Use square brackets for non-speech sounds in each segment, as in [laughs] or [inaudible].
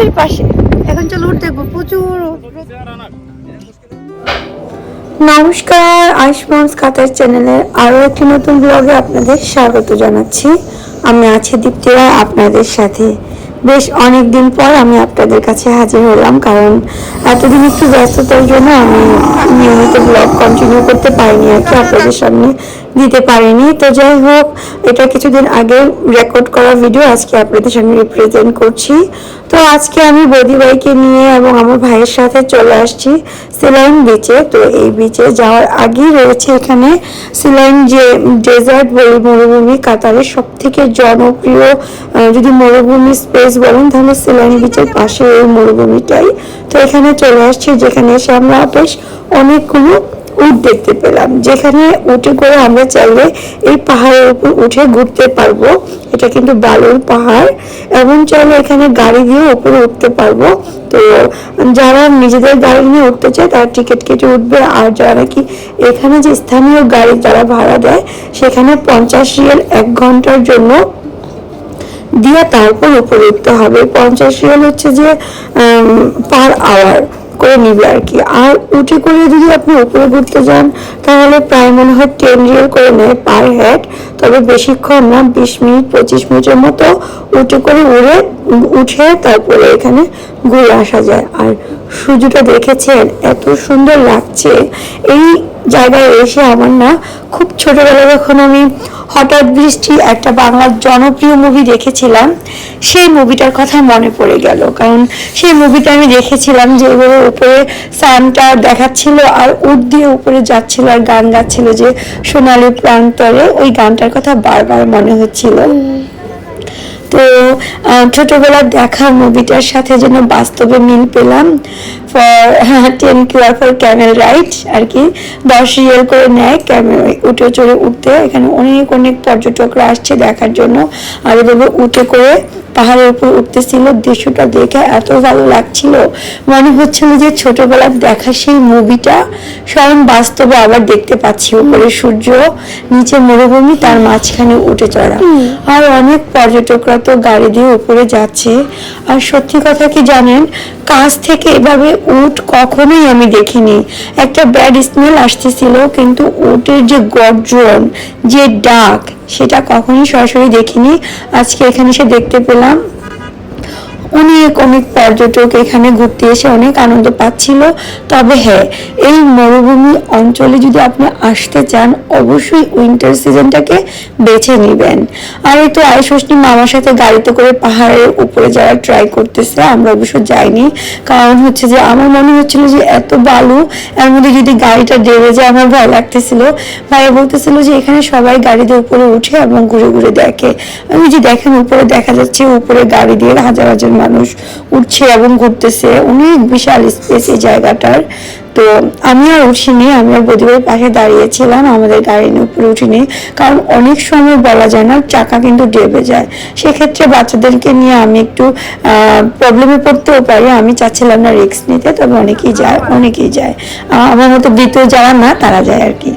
ওটির পাশে। এখন চলো উঠ দেখব, প্রচুর। নমস্কার, আয়ুষ্মান্স কাতার চ্যানেলের আরও একটি নতুন ব্লগে আপনাদের স্বাগত জানাচ্ছি। আমি আছি দীপ্তিরা আপনাদের সাথে। বেশ অনেক দিন পর আমি আপনাদের কাছে হাজির হলাম, কারণ এতদিন একটু ব্যস্ততার জন্য আমি নিয়মিত ব্লগ কন্টিনিউ করতে পারিনি আর কি, আপনাদের সামনে দিতে পারিনি। তো যাই হোক, এটা কিছুদিন আগে রেকর্ড করা ভিডিও আজকে আপনাদের সামনে রিপ্রেজেন্ট করছি। তো আজকে আমি বৌদি ভাইকে নিয়ে এবং আমার ভাইয়ের সাথে চলে আসছি সিলাইন বিচে তো এই বিচে যাওয়ার আগেই রয়েছে এখানে সিলাইন যে ডেজার্ট বলি মরুভূমি, কাতারের সব থেকে জনপ্রিয় যদি মরুভূমি স্পেস বলেন তাহলে সিলাইন বিচের পাশে এই মরুভূমিটাই। তো এখানে চলে আসছি, যেখানে এসে আমরা বেশ অনেকগুলো উট দেখতে পেলাম। যেখানে উঠে করে আমরা চাইলে এই পাহাড়ের উপর উঠে ঘুরতে পারব। এটা কিন্তু বালুর পাহাড়। এবং চাইলে এখানে গাড়ি দিয়ে উপরে উঠতে পারব। তো যারা নিজেদের গাড়ি নিয়ে উঠতে চায়, তারা টিকিট কেটে উঠবে। আর যারা নাকি এখানে যে স্থানীয় গাড়ি, যারা ভাড়া দেয়, সেখানে পঞ্চাশ রিয়েল এক ঘণ্টার জন্য দিয়ে তারপর উপরে উঠতে হবে। পঞ্চাশ রিয়াল হচ্ছে যে পার আওয়ার করে নিবে আর কি। আর উঠে করে যদি আপনি উপরে ঘুরতে যান, তাহলে প্রায় মনে হয় টেন রিয়াল করে নেয় পার হেড তবে বেশিক্ষণ না, বিশ মিনিট, পঁচিশ মিনিটের মতো উঠে করে উড়ে, উঠে তারপরে এখানে ঘুরে আসা যায়। আর সূর্যটা দেখেছেন, এত সুন্দর লাগছে। এই জায়গায় এসে আমার না খুব ছোটবেলায় যখন আমি হঠাৎ বৃষ্টি একটা বাংলার জনপ্রিয় মুভি দেখেছিলাম, সেই মুভিটার কথা মনে পড়ে গেল। কারণ সেই মুভিটা আমি দেখেছিলাম যে এভাবে উপরে সানটা দেখাচ্ছিল আর উঠ দিয়ে উপরে যাচ্ছিল আর গান গাচ্ছিল যে সোনালি প্রান্তরে। ওই গানটার কথা বারবার মনে হচ্ছিল। তো ছোটবেলার দেখা মুভিটার সাথে যেন বাস্তবে মিল পেলাম for ten QR for camel ride আর কি। দশ রিয়েল করে নেয় ক্যামেল উঠে চড়ে উঠতে। এখানে অনেক অনেক পর্যটকরা আসছে দেখার জন্য। আর এভাবে উঠে করে পাহাড়ের উপর উঠতেছিল দৃশ্যটা দেখে এত ভালো লাগছিল। মনে হচ্ছিল যে ছোটবেলার দেখা সেই মুভিটা স্বয়ং বাস্তবে আবার দেখতে পাচ্ছি উপরে সূর্য নিচে মরুভূমি তার মাঝখানে উঠে চড়া। আর অনেক পর্যটকরা তো গাড়ি দিয়ে উপরে যাচ্ছে। আর সত্যি কথা কি জানেন কাছ থেকে এভাবে উট কখনোই আমি দেখিনি। একটা ব্যাড স্মেল আসতেছিল, কিন্তু উটের যে গর্জন, যে ডাক, সেটা কখনোই সরাসরি দেখিনি। আজকে এখানে এসে দেখতে পেলাম, অনেক অনেক পর্যটক এখানে ঘুরতে এসে অনেক আনন্দ পাচ্ছিল। তবে হ্যাঁ এই মরুভূমি অঞ্চলে যদি আপনি আসতে চান, অবশ্যই উইন্টার সিজনটাকে বেছে নেবেন। আর এই তো আয়ুষ্ণী মামার সাথে গাড়িতে করে পাহাড়ের উপরে যাওয়ার ট্রাই করতেছে, আমরা অবশ্য যাইনি। কারণ হচ্ছে যে, আমার মনে হচ্ছিল যে, এত বালু, এর মধ্যে যদি গাড়িটা ডেবে যায়, আমার ভয় লাগতেছিল। ভাইয়া বলতেছিল যে, এখানে সবাই গাড়িতে উপরে উঠে এবং ঘুরে ঘুরে দেখে। আমি যে দেখেন, উপরে দেখা যাচ্ছে, উপরে গাড়ি দিয়ে হাজার হাজার মানুষ উঠছে এবং ঘুরতেছে। অনেক বিশাল স্পেস এই জায়গাটার। তো আমি আর উঠিনি আমি আর বদিবের পাশে দাঁড়িয়েছিলাম আমাদের গাড়ির উপরে উঠিনি। কারণ অনেক সময় বলা যায় না, চাকা কিন্তু ডেবে যায়। সেক্ষেত্রে বাচ্চাদেরকে নিয়ে আমি একটু প্রবলেমে পড়তেও পারি। আমি চাচ্ছিলাম না রিস্ক নিতে, তবে অনেকেই যায় অনেকেই যায়। আমার মতো দ্বিতীয় যারা না, তারা যায় আর কি।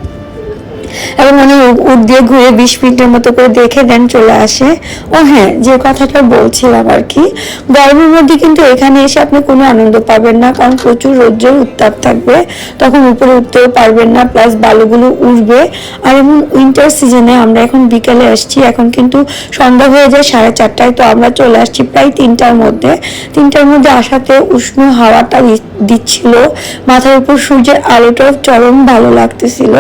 এবং উনি উঠ দিয়ে ঘুরে বিশ মিনিটের মতো করে দেখে দেন চলে আসে। ও হ্যাঁ যে কথাটা বলছিলাম আর কি, গরমের মধ্যে কিন্তু এখানে এসে আপনি কোনো আনন্দ পাবেন না, কারণ প্রচুর রৌদ্রের উত্তাপ থাকবে, তখন উপরে উঠতেও পারবেন না প্লাস বালুগুলো উঠবে আর এমন উইন্টার সিজনে আমরা এখন বিকেলে আসছি, এখন কিন্তু সন্ধ্যা হয়ে যায় সাড়ে চারটায়, তো আমরা চলে আসছি প্রায় তিনটার মধ্যে। তিনটার মধ্যে আসাতে উষ্ণ হাওয়াটা দিচ্ছিল, মাথার উপর সূর্যের আলোটাও চরম ভালো লাগতেছিল,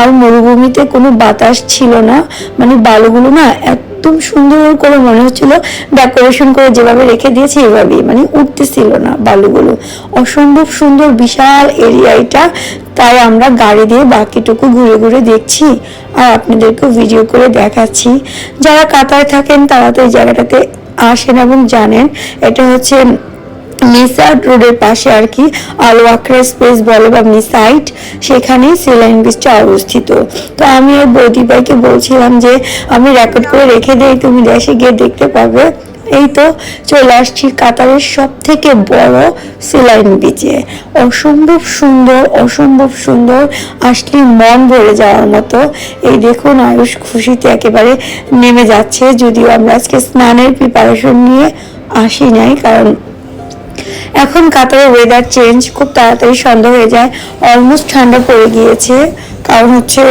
আর মরুভূমিতে কোনো বাতাস ছিল না। মানে বালুগুলো না একদম সুন্দর করে মনে হচ্ছিল ডেকোরেশন করে যেভাবে রেখে দিয়েছে এভাবেই মানে উঠতেছিল না বালুগুলো। অসম্ভব সুন্দর বিশাল এরিয়া এটা তাই আমরা গাড়ি দিয়ে বাকিটুকু ঘুরে ঘুরে দেখছি আর আপনাদেরকেও ভিডিও করে দেখাচ্ছি। যারা কাতারে থাকেন তারা তো এই জায়গাটাতে আসেন এবং জানেন, এটা হচ্ছে মিসাইট রোডের পাশে আর কি আল ওয়াকরা স্পেস বলে বা মিসাইট সেখানে সেলাইন বিচটা অবস্থিত। তো আমি ওই বৌদি ভাইকে বলছিলাম যে, আমি রেকর্ড করে রেখে দেই, তুমি দেশে গিয়ে দেখতে পাবে। এই তো চলে আসছি কাতারের সব থেকে বড় সেলাইন বিচে। অসম্ভব সুন্দর অসম্ভব সুন্দর, আসলে মন ভরে যাওয়ার মতো। এই দেখুন আয়ুষ খুশিতে একেবারে নেমে যাচ্ছে, যদিও আমরা আজকে স্নানের প্রিপারেশন নিয়ে আসি নাই, কারণ এখন কাতারের ওয়েদার চেঞ্জ খুব তাড়াতাড়ি সন্ধ্যা হয়ে যায় অলমোস্ট ঠান্ডা পড়ে গিয়েছে। কারণ হচ্ছে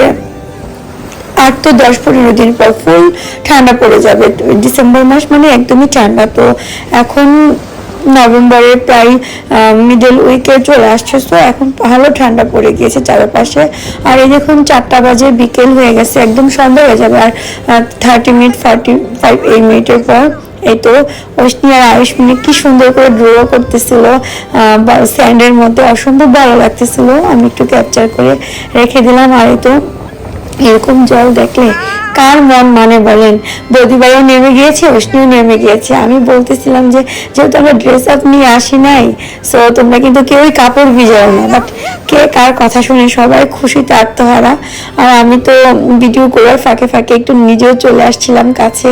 আর তো দশ পনেরো দিন পর ফুল ঠান্ডা পড়ে যাবে। ডিসেম্বর মাস মানে একদমই ঠান্ডা। তো এখন নভেম্বরের প্রায় মিডল উইকে চলে আসছে। তো এখন ভালো ঠান্ডা পড়ে গিয়েছে চারপাশে। আর এই দেখুন, চারটা বাজে বিকেল হয়ে গেছে। একদম সন্ধ্যা হয়ে যাবে। আর থার্টি মিনিট ফর্টি ফাইভ এই মিনিটের পর এই তো অশ্নি আর আয়ুষ মিনিট কি সুন্দর করে ড্র করতেছিল স্যান্ডের মধ্যে অসম্ভব ভালো লাগতেছিল। আমি একটু ক্যাপচার করে রেখে দিলাম আর এই তো এরকম জল দেখলে কার মন মানে বলেন? বৌদিবাইও নেমে গিয়েছে অশ্নিও নেমে গিয়েছে। আমি বলতেছিলাম যে, যেহেতু আমরা ড্রেস আপ নিয়ে আসি নাই সো তোমরা কিন্তু কেউই কাপড় ভিজাও না। বাট কে কার কথা শুনে সবাই খুশিতে আত্মহারা। আর আমি তো ভিডিও করার ফাঁকে ফাঁকে একটু নিজেও চলে আসছিলাম কাছে।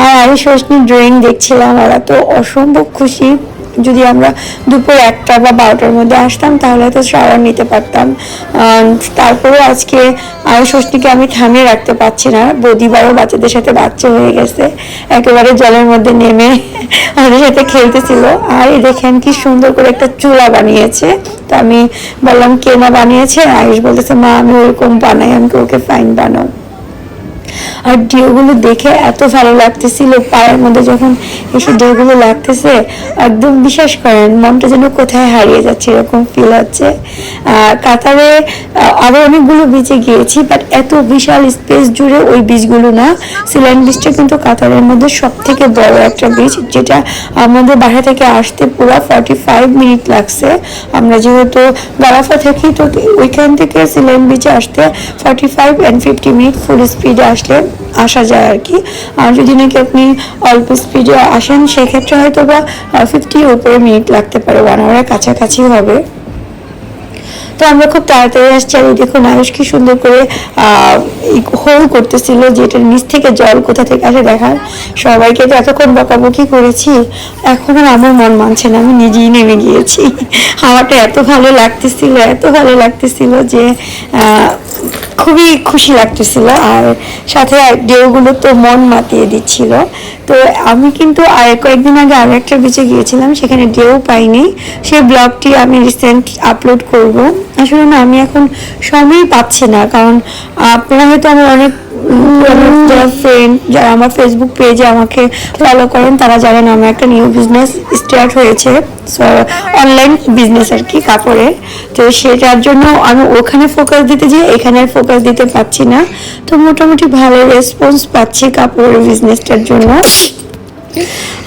আর আমি অশ্নি ড্রয়িং দেখছিলাম ওরা তো অসম্ভব খুশি। যদি আমরা দুপুর একটা বা বারোটার মধ্যে আসতাম তাহলে হয়তো শাওয়ার নিতে পারতাম। আহ, তারপরে আজকে আর ষষ্ঠীকে আমি থামিয়ে রাখতে পারছি না। বদিবারও বাচ্চাদের সাথে বাচ্চা হয়ে গেছে। একেবারে জলের মধ্যে নেমে ওদের সাথে খেলতেছিল। আর দেখেন কি সুন্দর করে একটা চুলা বানিয়েছে। তো আমি বললাম কে না বানিয়েছে? আয়ুষ বলতেছে মা আমি ওরকম বানাই আমি ওকে ফাইন বানাও। আর ঢেউগুলো দেখে এত ভালো লাগতেছিল পায়ের মধ্যে যখন এসে ঢেউগুলো লাগতেছে একদম বিশ্বাস করেন মনটা যেন কোথায় হারিয়ে যাচ্ছে এরকম ফিল হচ্ছে। কাতারে আহ, আরও অনেকগুলো বিচে গিয়েছি বাট এত বিশাল স্পেস জুড়ে ওই বিচগুলো না। সিলাইন বিচটা কিন্তু কাতারের মধ্যে সব থেকে বড় একটা বিচ যেটা আমাদের বাসা থেকে আসতে পুরো ফর্টি ফাইভ মিনিট লাগছে। আমরা যেহেতু গারাফা থাকি তো ওইখান থেকে সিলাইন বিচে আসতে forty five and fifty minute full স্পিডে আসলে আসা যায় আর কি। আর যদি নাকি আপনি অল্প স্পিডে আসেন সেক্ষেত্রে হয়তো বা ফিফটি উপরে মিনিট লাগতে পারে? ওয়ান আওয়ারের কাছাকাছি হবে। তো আমরা খুব তাড়াতাড়ি আসছি আর দেখুন আয়ুষ কি সুন্দর করে হোল করতেছিল যে এটার নিচ থেকে জল কোথা থেকে আসে দেখার। সবাইকে তো এতক্ষণ বকাবকি করেছি, এখন আর আমার মন মানছে না, আমি নিজেই নেমে গিয়েছি। [laughs] আমারটা এত ভালো লাগতেছিল, এত ভালো লাগতেছিল যে খুবই খুশি লাগতেছিল। আর সাথে ঢেউগুলো তো মন মাতিয়ে দিচ্ছিল। তো আমি কিন্তু আর কয়েকদিন আগে আরও একটা বিচে গিয়েছিলাম, সেখানে ঢেউ পাইনি। সেই ব্লগটি আমি রিসেন্ট আপলোড করব। আসলে না, আমি এখন সময় পাচ্ছি না, কারণ আপনারা হয়তো আমার অনেক ফ্রেন্ড যারা আমার ফেসবুক পেজে আমাকে ফলো করেন, তারা জানেন আমার একটা নিউ বিজনেস স্টার্ট হয়েছে। অনলাইন বিজনেস আর কি কাপড়ের তো সেটার জন্য আমি ওখানে ফোকাস দিতে যে এখানে ফোকাস দিতে পারছি না। তো মোটামুটি ভালো রেসপন্স পাচ্ছি কাপড়ের বিজনেসটার জন্য।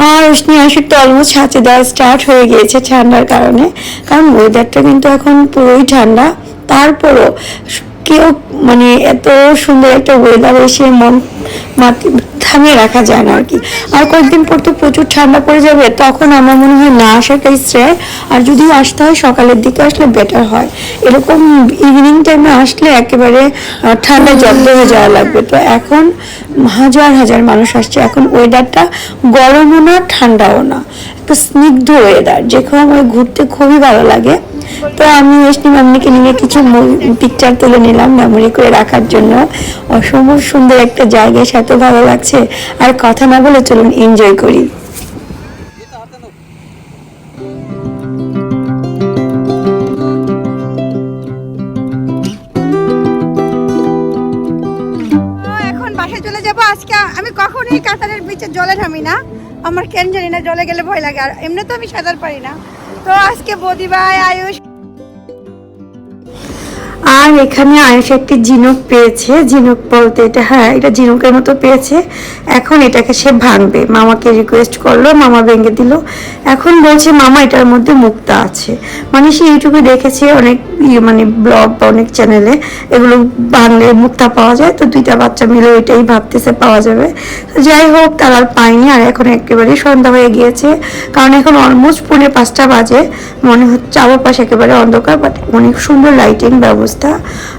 আর উষ্ণি আসুক তো অলমোস্ট হাঁচি দেওয়া স্টার্ট হয়ে গিয়েছে ঠান্ডার কারণে। কারণ ওয়েদারটা কিন্তু এখন পুরোই ঠান্ডা। তারপরও কেউ মানে এত সুন্দর একটা ওয়েদার এসে মন থামিয়ে রাখা যায় না আর কি। আর কয়েকদিন পর তো প্রচুর ঠান্ডা পড়ে যাবে, তখন আমার মনে হয় না আসাটাই শ্রেয় আর যদি আসতে হয়, সকালের দিকে আসলে বেটার হয়। এরকম ইভিনিং টাইমে আসলে একেবারে ঠান্ডা জব্দ হয়ে যাওয়া লাগবে। তো এখন হাজার হাজার মানুষ আসছে। এখন ওয়েদারটা গরমও না, ঠান্ডাও না। একটা স্নিগ্ধ ওয়েদার যেখানে সময় ঘুরতে খুবই ভালো লাগে। তো আমি ওয়েস্টি ম্যামনিকে নিয়ে কিছু পিকচার তুলে নিলাম মেমোরি করে রাখার জন্য। অসম্ভব সুন্দর একটা জায়গা এত ভালো লাগছে। আর কথা না বলে চলুন এনজয় করি। এখন বাসায় চলে যাব। আজকে আমি কখনোই কাতারের বিচে জলে নামি না। আমার কেন জানি না জলে গেলে ভয় লাগে। আর এমনি তো আমি সাঁতার পারি না। তো আজকে বদি ভাই, আয়ুষ আর এখানে আয়ুষ একটি ঝিনুক পেয়েছে। ঝিনুক বলতে এটা হ্যাঁ এটা ঝিনুকের মতো পেয়েছে। এখন এটাকে সে ভাঙবে। মামাকে রিকোয়েস্ট করল, মামা ভেঙে দিল। এখন বলছে, মামা, এটার মধ্যে মুক্তা আছে। মানে সে ইউটিউবে দেখেছে অনেক ইয়ে মানে ব্লগ বা অনেক চ্যানেলে এগুলো ভাঙলে মুক্তা পাওয়া যায়। তো দুইটা বাচ্চা মিলে ওইটাই ভাবতেছে পাওয়া যাবে। তো যাই হোক, তারা আর পায়নি। আর এখন একেবারেই সন্ধ্যা হয়ে গিয়েছে। কারণ এখন অলমোস্ট পৌনে পাঁচটা বাজে। মনে হচ্ছে, চারপাশ একেবারে অন্ধকার বাট অনেক সুন্দর লাইটিং ব্যবস্থা।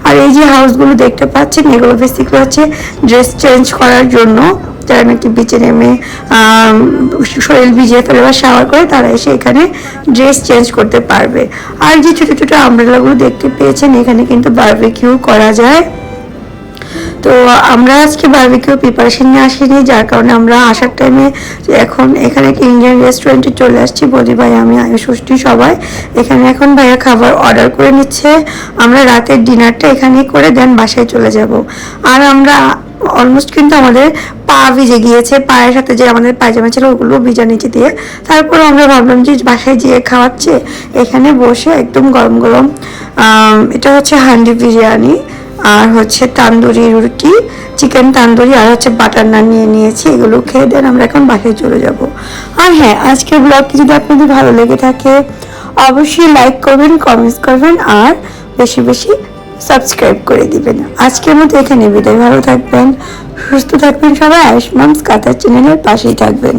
আর এই যে হাউসগুলো দেখতে পাচ্ছেন, এগুলো বেসিক্যালি হচ্ছে ড্রেস চেঞ্জ করার জন্য। যারা নাকি বিচে নেমে শরীর ভিজিয়ে ফেলে বা শাওয়ার করে, তারা এসে এখানে ড্রেস চেঞ্জ করতে পারবে। আর যে ছোট ছোট আমব্রেলাগুলো দেখতে পেয়েছেন, এখানে কিন্তু বারবিকিউ করা যায়। তো আমরা আজকে বারবিকিউ প্রিপারেশন নিয়ে আসিনি, যার কারণে আমরা আসার টাইমে এখন এখানে একটা ইন্ডিয়ান রেস্টুরেন্টে চলে আসছি। বদি ভাই, আমি আয়ুষ সবাই। এখানে এখন ভাইয়া খাবার অর্ডার করে নিচ্ছে। আমরা রাতের ডিনারটা এখানেই করে দেন, বাসায় চলে যাব। আর আমরা অলমোস্ট কিন্তু আমাদের পা ভিজে গিয়েছে, পায়ের সাথে যে আমাদের পায়জামা ছিল ওগুলো ভিজা নিচে দিয়ে। তারপর আমরা ভাবলাম যে বাসায় যেয়ে খাওয়াচ্ছে। এখানে বসে একদম গরম গরম এটা হচ্ছে হান্ডি বিরিয়ানি, আর হচ্ছে তান্দুরি রুটি, চিকেন তান্দুরি, আর হচ্ছে বাটার নান নিয়ে নিয়েছি। এগুলো খেয়ে দেন, আমরা এখন বাসায় চলে যাব। আর হ্যাঁ আজকের ব্লগটি যদি আপনাদের ভালো লেগে থাকে অবশ্যই লাইক করবেন কমেন্টস করবেন আর বেশি বেশি সাবস্ক্রাইব করে দিবেন। আজকের মতো এখানে বিদায়। ভালো থাকবেন, সুস্থ থাকবেন সবাই। আয়ুষ্মান কাতার চ্যানেলের পাশেই থাকবেন।